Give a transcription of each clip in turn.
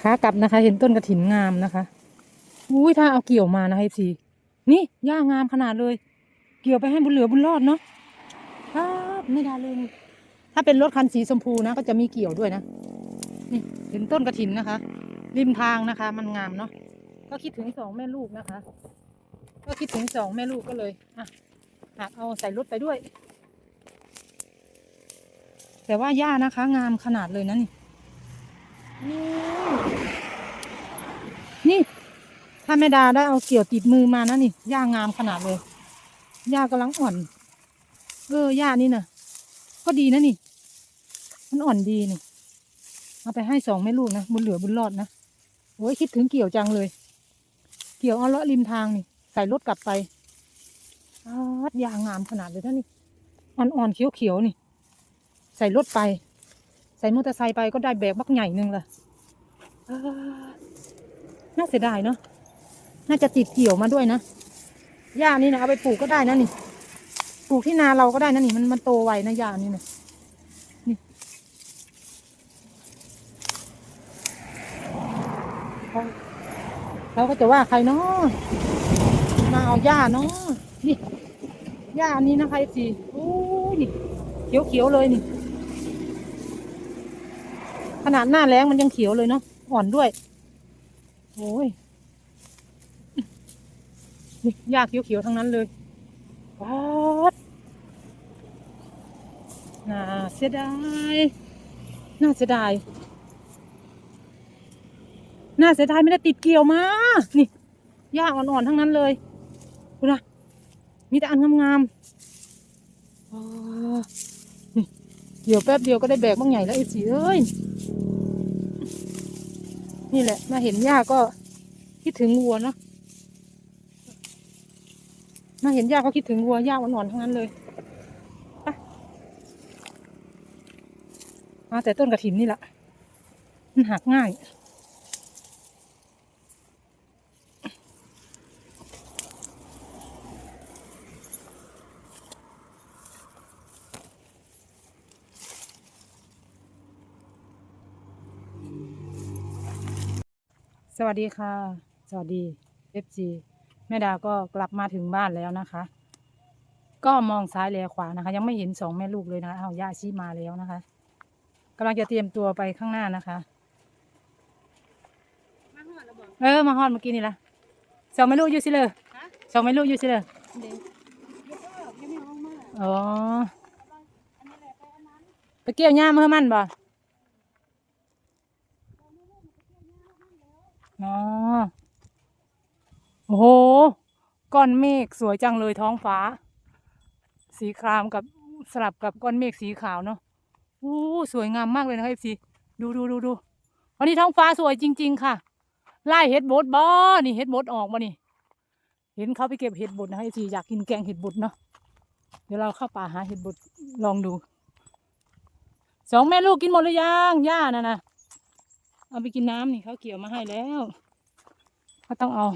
ขากลับนะคะ เห็นต้นกระถินงามนะคะอุ้ยถ้าเอาเกี่ยวมานะไอซีนี่หญ้างามขนาดเลย เกี่ยวไปให้บุญเหลือบุญรอดเนาะครับไม่ได้เลยถ้าเป็นรถคันสีชมพูนะ ก็จะมีเกี่ยวด้วยนะนี่เห็นต้นกระถินนะคะ ริมทางนะคะ มันงามเนาะก็คิดถึงสองแม่ลูกนะคะ ก็คิดถึงสองแม่ลูกก็เลยอะหักเอาใส่รถไปด้วย แต่ว่าหญ้านะคะ งามขนาดเลยนะนี่ นี่นี่ถ้าแม่ดาได้เอาเกี่ยวติดมือมานะนี่หญ้างามขนาดเลยหญ้ากำลังอ่อน เออหญ้านี่นะก็ดีนะนี่ มันอ่อนดีนี่เอาไปให้สองแม่ลูกนะบุญเหลือบุญรอดนะโอ้ยคิดถึงเกี่ยวจังเลย เกี่ยวเอาเลาะริมทางนี่ใส่รถกลับไปอดยางงามขนาดเลยท่านนี่อ่อนๆเขียวๆนี่ ใส่รถไป ใส่มอเตอร์ไซค์ไปก็ได้แบกบักใหญ่หนึ่งละน่าเสียดายเนาะน่าจะติดเกี่ยวมาด้วยนะหญ้านี่นะเอาไปปลูกก็ได้นะนี่ปลูกที่นาเราก็ได้นะนี่มันมันโตไวนะหญ้านี่นะนี่เขาก็จะว่าใครเนาะมาเอาหญ้าเนาะนี่หญ้านี้นะคะสิโอ้ยนี่เขียวๆเลยนี่ ขนาดหน้าแรงมันยังเขียวเลยเนาะอ่อนด้วยโอ้ยนี่หญ้าเขียวๆทั้งนั้นเลยป๊อดน่าเสียดายน่าเสียดายน่าเสียดายไม่ได้ติดเกี่ยวมา นี่หญ้าอ่อนๆทั้งนั้นเลยดูนะมีแต่อันงามๆเดี๋ยวแป๊บเดียวก็ได้แบกบ้างใหญ่แล้วไอ้สีเอ้ย นี่แหละ มาเห็นหญ้าก็คิดถึงวัวเนาะมาเห็นหญ้าก็คิดถึงวัวหญ้าอ่อนๆทั้งนั้นเลยไปมาแต่ต้นกระถินนี่แหละมันหักง่าย สวัสดีค่ะ สวัสดีเอฟซีแม่ดาก็กลับมาถึงบ้านแล้วนะคะ ก็มองซ้ายแลขวานะคะ ยังไม่เห็นสองแม่ลูกเลยนะคะเอาย่าชี้มาแล้วนะคะกำลังจะเตรียมตัวไปข้างหน้านะคะมาหอดแล้วบอกเออมาฮอดเมื่อกี้นี่ละสองแม่ลูกอยู่สิเลยฮะสองแม่ลูกอยู่สิเลยเด็กยกเลิกยังไม่ออกมาอ๋ออันนี้แหละไปอันนั้นไปเกี่ยวหญ้ามาให้มันบ่ อ๋อโอ้โห ก้อนเมฆสวยจังเลยท้องฟ้า สีครามกับสลับกับก้อนเมฆสีขาวเนาะโอ้สวยงามมากเลยนะคะเอฟซีดูดูดูดูวันนี้ท้องฟ้าสวยจริง ๆ ค่ะไล่เห็ดบดบ่นี่เห็ดบดออกมานี่ เห็นเขาไปเก็บเห็ดบดนะเอฟซีอยากกินแกงเห็ดบดเนาะเดี๋ยวเราเข้าป่าหาเห็ดบดลองดูสองแม่ลูกกินหมดหรือยังย่าน่ะนะ เอาไปกินน้ำนี่เขาเกี่ยวมาให้แล้วเขาต้องเอา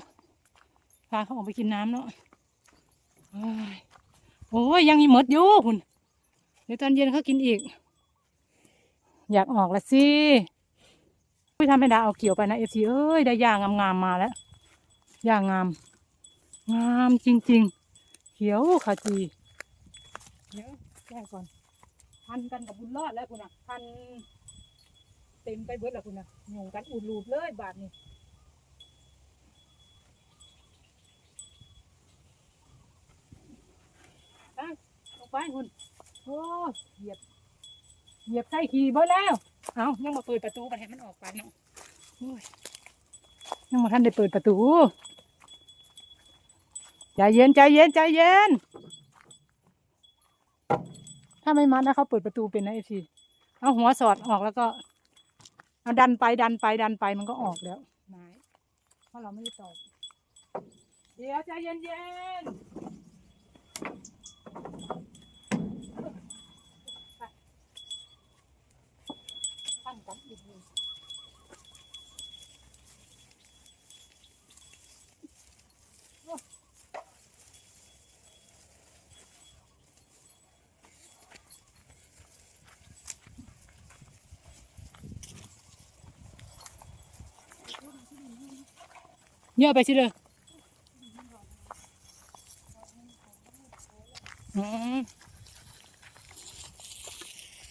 พาเขาออกไปกินน้ำเนาะโอ้ยยังมีหมดอยู่คุณเดี๋ยวตอนเย็นเขากินอีก อยากออกละสิไม่ทำให้ดาเอาเกี่ยวไปนะเอฟซีเอ้ยได้ย่างงามๆมาแล้วย่างงาม งามจริง ๆ เขียวขจีเดี๋ยวแก้ก่อนพันกันกับบุญรอดแล้วคุณอะพัน เต็มไปเบิดแล้วคุณอะงงกันอุดรูปเลยบาทนี้ไปออกไปคุณโอ้เหยียบ เหยียบใส่ขี่เบิดแล้ว เอายังมาเปิดประตูไปให้มันออกไปเนาะโอ้ยยังมาท่านได้เปิดประตู ใจเย็นใจเย็นใจเย็น ถ้าไม่มัดนะเขาเปิดประตูเป็นนะเอฟซีเอาหัวสอดออกแล้วก็ เราดันไปดันไปดันไปมันก็ออกแล้วไม้เพราะเราไม่ได้ตอกเดี๋ยวใจเย็นๆตั้งกันอีกหนึ่ง เยอะไปสิเลยอืม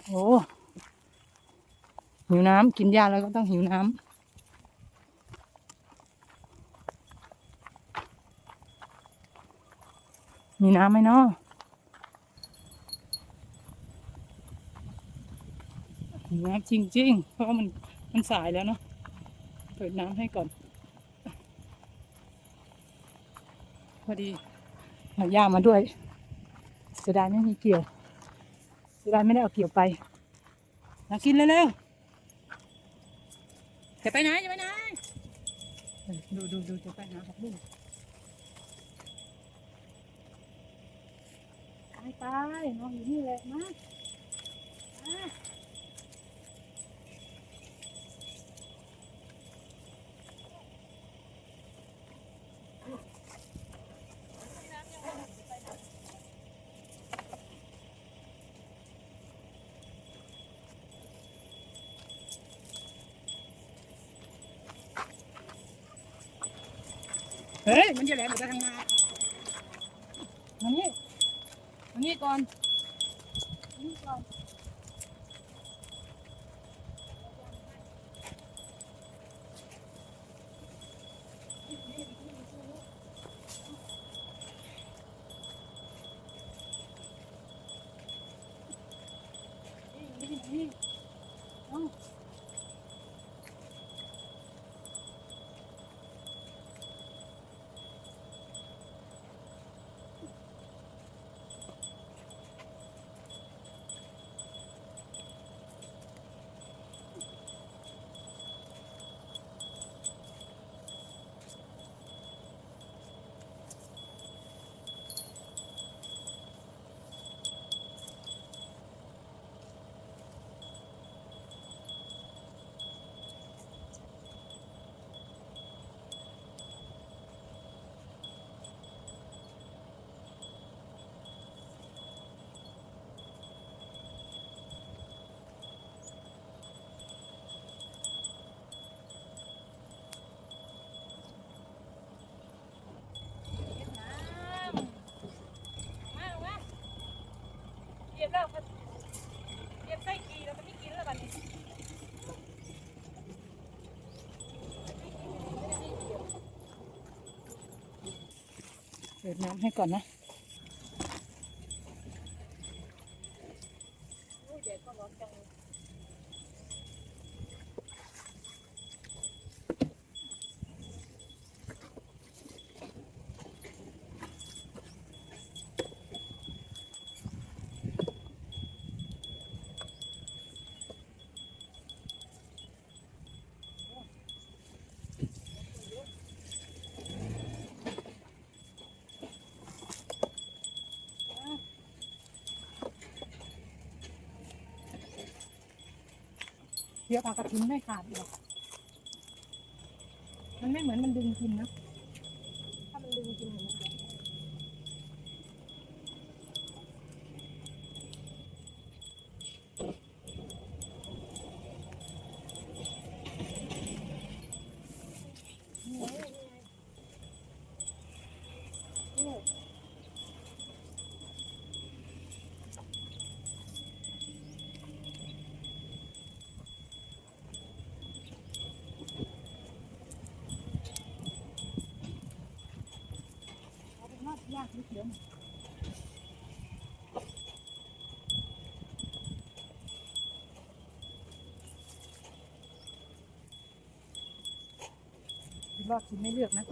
โอ้หิวน้ำกินยาแล้วก็ต้องหิวน้ำมีน้ำไหมเนาะน้ำจริงๆ เพราะมันมันสายแล้วเนาะ เปิดน้ำให้ก่อน อดีเอายามาด้วยเสียดายไม่มีเกี่ยวเสียดายไม่ได้เอาเกี่ยวไปมากินเร็วๆจะไปไหนจะไปไหนดูดูดูจะไปหาผักบุ้งไปไปน้องอยู่นี่แหละมา เฮ้ย มันจะแหลมไปทางนามานี่มานี่ก่อนมานี่ก่อนนี่นี่นี่เอา เรียบแล้วครับเก็บไส้กีแล้วก็ไม่กินแล้วบัดนี้เปิดน้ำให้ก่อนนะอุ้ยแดดก็ร้อนจังเลย เคี้ยวผักกระถิ่นไม่ขาดหรอมันไม่เหมือนมันดึงกินนะ ถ้ามันดึงกินมันจะ เอาเป็นว่ายากนิดเดียว รอดกินไม่เลือกนะ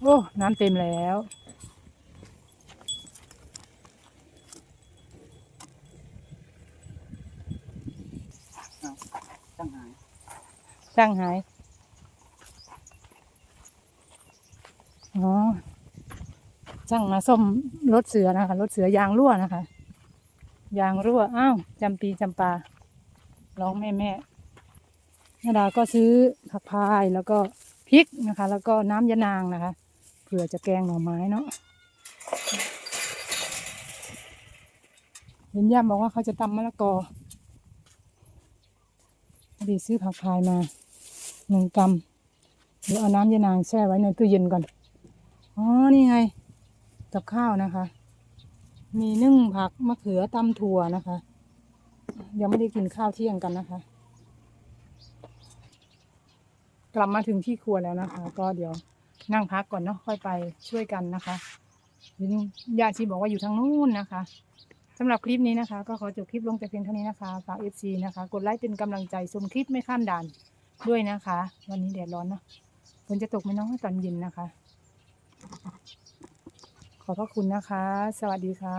โอ้ น้ำเต็มแล้ว ตั้งหายช่างหาย อ๋อช่างมาส้มรถเสือนะคะ รถเสือยางรั่วนะคะ ยางรั่ว อ้าวจำปีจำปา ร้องแม่แม่นาดาก็ซื้อผักพายแล้วก็พริกนะคะ แล้วก็น้ำยะนางนะคะเผื่อจะแกงหน่อไม้เนาะเห็นย่าบอกว่าเขาจะตำมะละกอพอดีซื้อผักพายมาหนึ่งกรัมเดี๋ยวเอาน้ำยานางแช่ไว้ในตู้เย็นก่อน อ๋อ นี่ไง กับข้าวนะคะ มีนึ่งผักมะเขือตำถั่วนะคะ ยังไม่ได้กินข้าวเที่ยงกันนะคะ กลับมาถึงที่ครัวแล้วนะคะ ก็เดี๋ยวนั่งพักก่อนเนาะค่อยไปช่วยกันนะคะยวญาติชีบอกว่าอยู่ทางนู้นนะคะสำหรับคลิปนี้นะคะ ก็ขอจบคลิปลงแต่เพียงเท่านี้นะคะฝากเอฟซีนะคะ กดไลค์เป็นกำลังใจชมคลิปไม่ข้ามด่านด้วยนะคะ วันนี้แดดร้อนเนาะฝนจะตกไหมน้องตอนเย็นนะคะ ขอบพระคุณนะคะ สวัสดีค่ะ